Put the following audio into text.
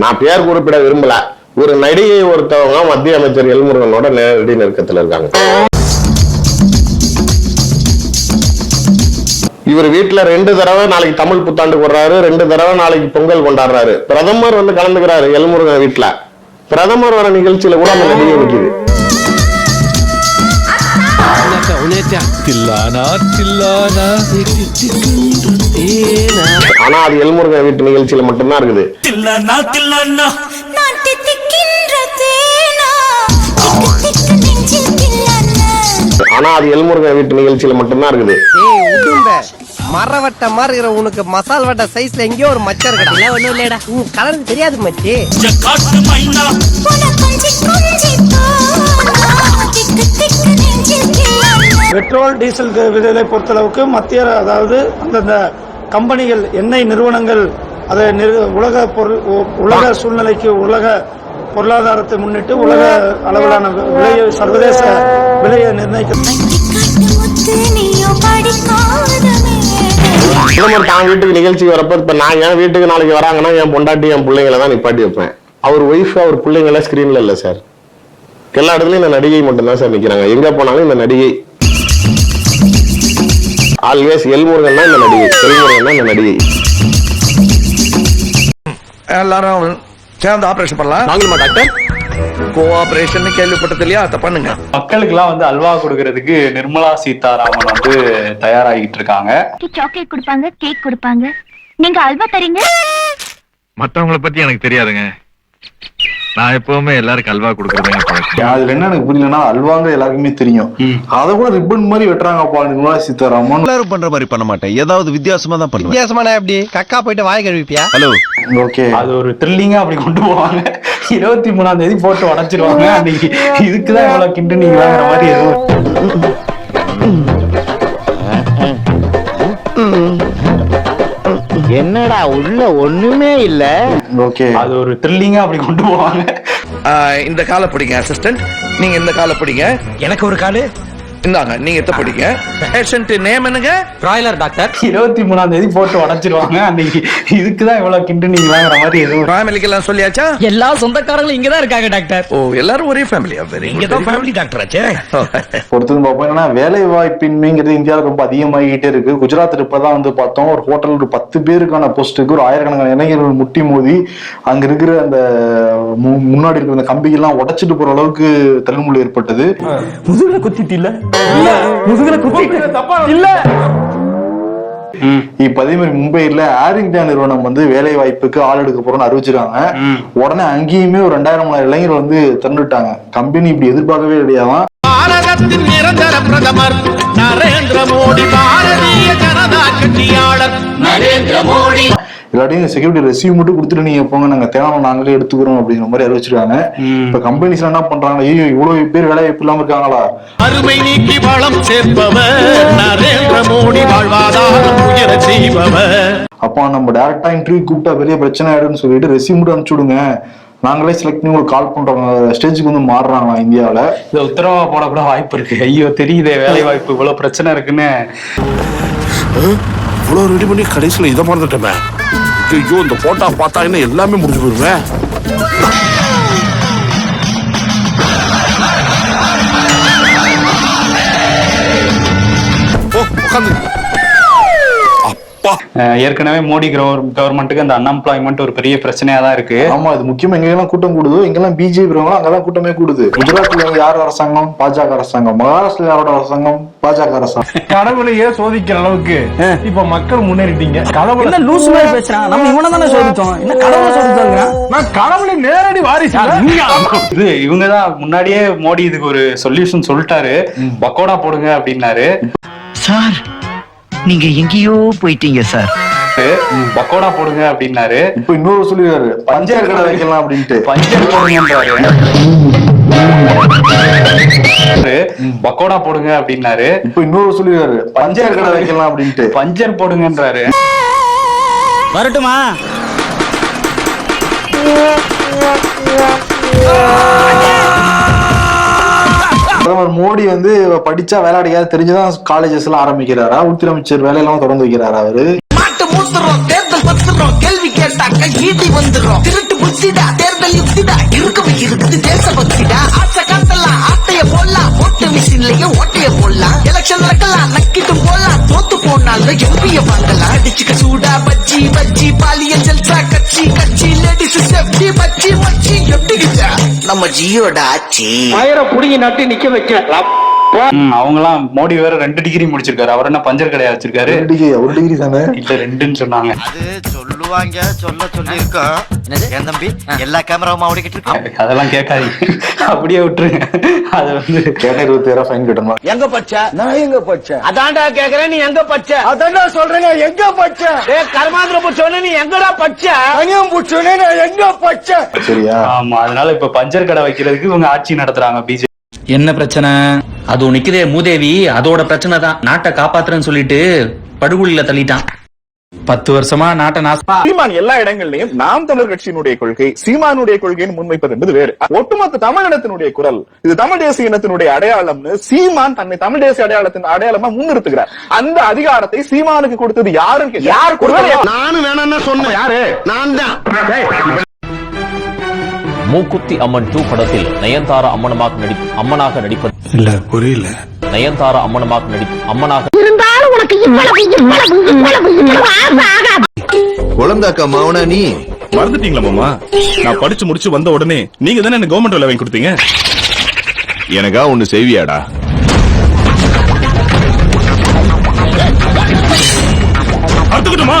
நான் பேர் குறிப்பிட விரும்பல ஒரு நடிகை ஒருத்தவங்க மத்திய அமைச்சர் எல்முருகனோட நேரடி நெருக்கத்துல இருக்காங்க இவர் வீட்டுல ரெண்டு தடவை நாளைக்கு தமிழ் புத்தாண்டு வர்றாரு ரெண்டு தடவை நாளைக்கு பொங்கல் கொண்டாடுறாரு பிரதமர் வந்து கலந்துக்கிறாரு எல்முருகன் வீட்டுல பிரதமர் வர நிகழ்ச்சியில கூட அந்த நடிகை நிக்குது தில்லானா தில்லானா ஆனா அது எல்முருகன் வீட்டு நிகழ்ச்சியில மட்டும்தான் இருக்குது. ஆனா அது எல்முருகன் வீட்டு நிகழ்ச்சியில மட்டும்தான் இருக்குது. ஏய் உடும்ப மரவட்ட மாதிரி இருக்கிற உனக்கு மசால் வட்ட சைஸ்ல எங்கேயோ ஒரு மச்சம் இருக்கடா ஒண்ணும் இல்லடா. உன் கலர் தெரியாது மச்சி. பெட்ரோல் டீசல் விலையை பொறுத்தளவுக்கு மத்திய அதாவது அந்தந்த கம்பெனிகள் எண்ணெய் நிறுவனங்கள் அதை உலக பொருள் உலக சூழ்நிலைக்கு உலக பொருளாதாரத்தை முன்னிட்டு உலக அளவிலான விலையை சர்வதேச விலையை நிர்ணயிக்க பிரதமர் தான் வீட்டுக்கு நிகழ்ச்சி வரப்ப இப்ப நான் என் வீட்டுக்கு நாளைக்கு வராங்கன்னா என் பொண்டாட்டி என் பிள்ளைங்களை தான் நிப்பாட்டி வைப்பேன். அவர் ஒய்ஃப் அவர் பிள்ளைங்கள ஸ்கிரீன்ல இல்ல சார் எல்லா இடத்துலயும் இந்த நடிகை மட்டும்தான் சார் நிக்கிறாங்க. எங்க போனாலும் இந்த நடிகை ஆல்வேஸ் எல்முருகன் தான் இந்த நடிகை. எல்முருகன் தான் இந்த நடிகை. எல்லாரும் சேர்ந்து ஆபரேஷன் பண்ணலாம். வாங்கலுமா டாக்டர்? கோஆபரேஷன் கேள்விப்பட்டது இல்லையா அதை பண்ணுங்க. மக்களுக்கெல்லாம் வந்து அல்வா கொடுக்கறதுக்கு நிர்மலா சீதாராமன் வந்து தயாராகிட்டு இருக்காங்க. சாக்லேட் கொடுப்பாங்க கேக் கொடுப்பாங்க. நீங்க அல்வா தரீங்க? மத்தவங்கள பத்தி எனக்கு தெரியாதுங்க. நான் எப்பவுமே எல்லாருக்கும் அல்வா கொடுக்கறதுங்க பழக்கம். அதுல என்ன எனக்கு புரியலன்னா அல்வாங்க எல்லாருக்குமே தெரியும். அதை கூட ரிப்பன் மாதிரி வெட்டுறாங்கப்பா நிர்மலா சீதாராமன். எல்லாரும் பண்ற மாதிரி பண்ண மாட்டேன். ஏதாவது வித்தியாசமா தான் பண்ணுவேன். வித்தியாசமான எப்படி? கக்கா போயிட்டு வாய் கழுவிப்பியா? ஹலோ. ஓகே. அது ஒரு த்ரில்லிங்கா அப்படி கொண்டு போவாங்க. இருபத்தி மூணாம் தேதி போட்டு உடைச்சிருவாங்க. அன்னைக்கு இதுக்குதான் இவ்வளவு கிண்டுனீங்களாங்கிற மாதிரி எதுவும் என்னடா உள்ள ஒண்ணுமே இல்ல. ஓகே அது ஒரு த்ரில்லிங்கா அப்படி கொண்டு போவாங்க. இந்த காலை பிடிங்க அசிஸ்டன்ட் நீங்க இந்த காலை பிடிங்க. எனக்கு ஒரு காலு? இந்தாங்க நீங்க எத்த பிடிங்க? பேஷண்ட் நேம் என்னங்க? பிராய்லர் டாக்டர் இருபத்தி மூணாம் தேதி போட்டு உடைச்சிருவாங்க. அன்னைக்கு இதுக்குதான் இவ்வளவு கிண்டுனீங்களாங்கிற மாதிரி எதுவும். ஃபேமிலிக்கு எல்லாம் சொல்லியாச்சா? எல்லா சொந்தக்காரங்களும் இங்கதான் இருக்காங்க டாக்டர் ஓ எல்லாரும் ஒரே ஃபேமிலியா வெரி இங்க தான் ஃபேமிலி டாக்டர் ஆச்சே. பொறுத்தது பார்ப்போம். என்னன்னா வேலை வாய்ப்பின்மைங்கிறது இந்தியாவில் ரொம்ப அதிகமாகிட்டே இருக்கு. குஜராத் இப்பதான் வந்து பார்த்தோம். ஒரு ஹோட்டல் ஒரு பத்து பேருக்கான போஸ்ட்டுக்கு ஒரு ஆயிரக்கணக்கான இளைஞர்கள் முட்டி மோதி அங்க இருக்கிற அந்த மு- முன்னாடி இருக்கிற அந்த கம்பிகள்லாம் உடைச்சிட்டு போற அளவுக்கு தள்ளுமுள்ளு ஏற்பட்டது. முதுகுல குத்திட்டு இல்ல முதுகுல குத்திட்டு இல்ல. இப்ப அதே மாதிரி மும்பைல ஏர் இந்தியா நிறுவனம் வந்து வேலை வாய்ப்புக்கு ஆள் எடுக்க போறோம்னு அறிவிச்சிருக்காங்க. உடனே அங்கேயுமே ஒரு ரெண்டாயிரம் மூணாயிரம் இளைஞர்கள் வந்து திறந்துட்டாங்க கம்பெனி இப்படி எதிர்பார்க்கவே கிடையாதான் பாரதத்தின் நிரந்தர பிரதமர் நரேந்திர மோடி பாரதிய ஜனதா கட்சியாளர். நரேந்திர மோடி. எல்லாத்தையும் செக்யூரிட்டி ரெசியூம் மட்டும் கொடுத்துட்டு நீங்க போங்க நாங்க தேவை நாங்களே எடுத்துக்கிறோம் அப்படிங்கிற மாதிரி அறிவிச்சிருக்காங்க இப்ப கம்பெனிஸ் என்ன பண்றாங்க? ஐயோ இவ்வளவு பேர் வேலை வாய்ப்பு இல்லாம இருக்காங்களா? அருமை நீக்கி வளம் சேர்ப்பவர் நரேந்திர மோடி வாழ்வாதாரம் உயர செய்பவர். அப்போ நம்ம டேரக்டா இன்டர்வியூ கூப்பிட்டா பெரிய பிரச்சனை ஆயிடும்னு சொல்லிட்டு ரெசியூம் மட்டும் அனுப்பிச்சு விடுங்க. நாங்களே செலக்ட் பண்ணி உங்களுக்கு கால் பண்றோம். ஸ்டேஜுக்கு வந்து மாறுறாங்க இந்தியாவுல? இந்த உத்தரவா போட கூட வாய்ப்பு இருக்கு. ஐயோ தெரியுதே வேலை வாய்ப்பு இவ்வளவு பிரச்சனை இருக்குன்னு. இவ்வளோ ரெடி பண்ணி கடைசியில் இதை மறந்துட்டோமே. ஐயோ இந்த போட்டா பார்த்தா என்ன எல்லாமே முடிஞ்சு போயிருவேன் ஓ உட்காந்து ஏற்கனவே மோடி கவர்மெண்ட்டுக்கு அந்த அன்எம்ப்ளாய்மெண்ட் ஒரு பெரிய பிரச்சனையா தான் இருக்கு. ஆமா இது முக்கியமா எங்கெல்லாம் கூட்டம் கூடுதோ. எங்கெல்லாம் பிஜேபி அங்கெல்லாம் கூட்டமே கூடுது. குஜராத்ல யார் அரசாங்கம்? பாஜக அரசாங்கம். மகாராஷ்டிரா யாரோட அரசாங்கம்? பாஜக அரசாங்கம். கடவுளையே சோதிக்கிற அளவுக்கு இப்ப மக்கள் முன்னேறிட்டீங்க. கடவுளை என்ன லூஸ் மாதிரி பேசுறான் நம்ம இவனை தானே சோதிச்சோம் என்ன கடவுளை சோதிச்சோங்க நான் கடவுளை நேரடி வாரிசு? இது இவங்கதான் முன்னாடியே மோடி இதுக்கு ஒரு சொல்யூஷன் சொல்லிட்டாரு. பக்கோடா போடுங்க அப்படின்னாரு. சார் நீங்க எங்கேயோ போயிட்டீங்க சார். பக்கோடா போடுங்க அப்படின்னாரு. இப்ப இன்னொரு சொல்லிடுறாரு பஞ்சர் கடை வைக்கலாம் அப்படின்ட்டு. பஞ்சர் போடுங்கன்றாரு. பக்கோடா போடுங்க அப்படின்னாரு. இப்ப இன்னொரு சொல்லிடுறாரு பஞ்சர் கடை வைக்கலாம் அப்படின்ட்டு. பஞ்சர் போடுங்கன்றாரு. வரட்டுமா? பிரதமர் மோடி வந்து படிச்சா வேலை கிடைக்காது தெரிஞ்சுதான் காலேஜஸ் எல்லாம் ஆரம்பிக்கிறாரா? உள்துறை அமைச்சர் வேலையெல்லாம் தொடர்ந்து வைக்கிறாரா அவரு? தேர்தல் பத்துறோம் கேள்வி கேட்டாக்க ஈட்டி வந்துடுறோம் திருட்டு புத்திடா தேர்தல் யுக்திடா இருக்கும் இருக்குது தேச பக்திடா. ஆட்ச காட்டலாம் ஆட்டைய போடலாம் ஓட்டு மிஷின்லயும் ஓட்டைய போடலாம். எலெக்ஷன் நடக்கலாம் நக்கிட்டு போடலாம் தோத்து போனாலும் எம்பிய வாங்கலாம். அடிச்சுக்க சூடா பஜ்ஜி பஜ்ஜி பாலியல் ஜல்சா கட்சி கட்சி லேடிஸ் செப்டி பச்சி மச்சி எப்படிங்க நம்ம ஜியோட ஆட்சி மயிரை புடுங்கி நட்டு நிக்க வைக்க. அவங்கலாம் மோடி வேற ரெண்டு டிகிரி முடிச்சிருக்காரு. அவர் என்ன பஞ்சர் கடையா வச்சிருக்காரு? ஒரு டிகிரி ஒரு டிகிரி தானே? இல்ல ரெண்டுன்னு சொன்னாங்க. அது சொல்லுவாங்க சொல்ல சொல்லி இருக்கோம் என் தம்பி? எல்லா கேமராவும் ஓடிக்கிட்டு இருக்கோம். அதெல்லாம் கேட்காதீங்க அப்படியே விட்டுருங்க அது வந்து கேட்ட இருபத்தாயிரம் ஃபைன் கட்டணும்? எங்க பச்ச? நான் எங்க பச்ச? அதான்டா கேக்குறேன் நீ எங்க பச்ச? அதான்டா சொல்றேன் எங்க பச்ச? ஏ கர்மாந்திர புச்சோன்னு நீ எங்கடா பச்ச? அனியம் புச்சோன்னு நான் எங்க பச்ச? சரியா? ஆமா அதனால இப்ப பஞ்சர் கடை வைக்கிறதுக்கு இவங்க ஆட்சி நடத்துறாங்க பிஜேபி என்ன பிரச்சனை? அது நிக்குதே மூதேவி அதோட பிரச்சனை தான். நாட்டை காப்பாத்துறேன்னு சொல்லிட்டு படுகொலியில தள்ளிட்டான். பத்து வருஷமா நாட்டை நாச சீமான் எல்லா இடங்கள்லயும் நாம் தமிழர் கட்சியினுடைய கொள்கை சீமானுடைய கொள்கைன்னு முன்வைப்பது என்பது வேறு. ஒட்டுமொத்த தமிழினத்தினுடைய குரல் இது தமிழ் தேசிய இனத்தினுடைய அடையாளம்னு சீமான் தன்னை தமிழ் தேசிய அடையாளத்தின் அடையாளமா முன்னிறுத்துகிறார். அந்த அதிகாரத்தை சீமானுக்கு கொடுத்தது யாருன்னு யார் நானும் வேணாம்னு சொன்னேன். யாரு? நான் தான். மூக்குத்தி அம்மன் டூ படத்தில் நயன்தாரா அம்மனமாக நடி அம்மனாக நடிப்பது இல்ல புரியல. நயன்தாரா அம்மனமாக நடி அம்மனாக குழந்தாக்கா மௌனா நீ? மறந்துட்டீங்களா மாமா? நான் படிச்சு முடிச்சு வந்த உடனே நீங்க தானே எனக்கு கவர்மெண்ட் வேலை வாங்கி கொடுத்தீங்க? எனக்கா ஒண்ணு செய்வியாடா? அறுத்துக்கிட்டுமா?